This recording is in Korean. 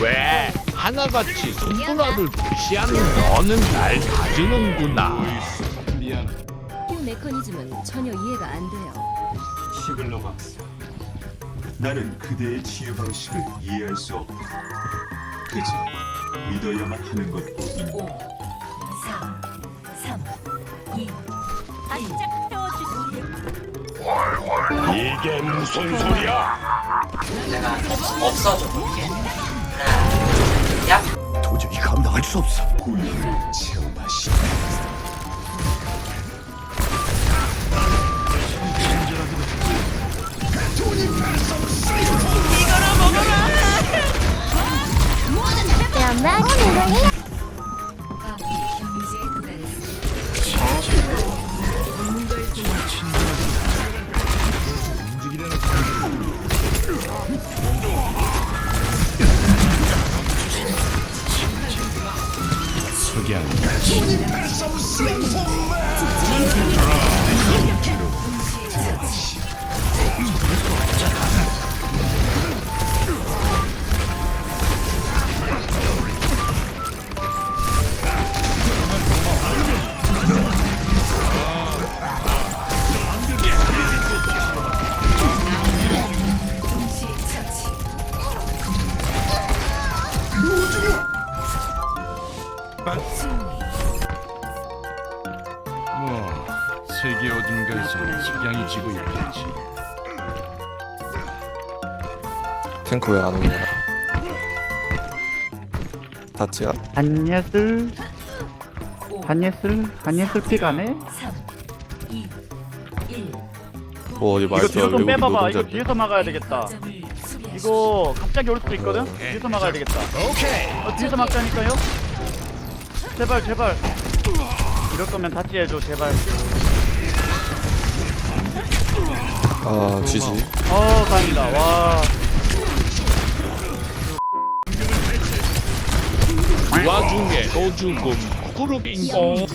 왜 하나같이 손보라를 무시하는 너는 날 가지는구나. 이 메커니즘은 전혀 이해가 안 돼요. 시글러 박사. 나는 그대의 치유 방식을 이해할 수 없다. 그저 믿어야만 하는 것뿐이다. 4, 3, 2, 아이작 태워주세요. 이게 무슨 소리야? 내가 없어져 볼게. 수 없어. 고유를 체험하시. again. Man! 뭐 세계 어딘가에서 석양이 지고 있겠지. 탱크 왜안 거야? 다치야? 한 예슬 한 예슬 한 예슬 픽 안해? 3, 2, 1. 뭐 어디 이거 뒤로 좀 빼봐봐 이거 뒤에서 막아야 되겠다 이거 갑자기 올 수도 있거든? 뒤에서 막아야 되겠다 어, 뒤에서 막자니까요? 제발 제발 이럴 거면 다치 해줘 제발 아 지지 어 다행이다 와 와중에 또 죽음. 구르빙봉.